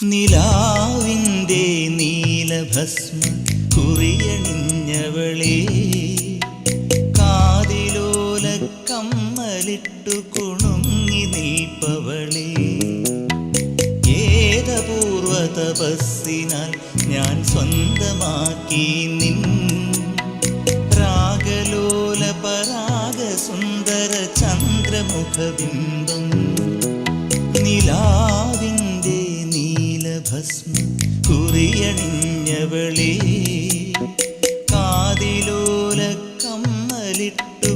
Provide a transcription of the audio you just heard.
നിലാവിന്റെ നീലഭസ്മ കുറിയണിഞ്ഞവളെ കാതിലോല കമ്മലിട്ടു കുണുങ്ങി നീപ്പവളെ ഏതപൂർവ തപസ്സിനാൽ ഞാൻ സ്വന്തമാക്കി നിൻ രാഗലോല പരാഗ സുന്ദര ചന്ദ്രമുഖബിംബം നിലാവിന്റെ ഭസ്മം കുറിയണിഞ്ഞവളേ കാതിലോല കമ്മലിട്ടു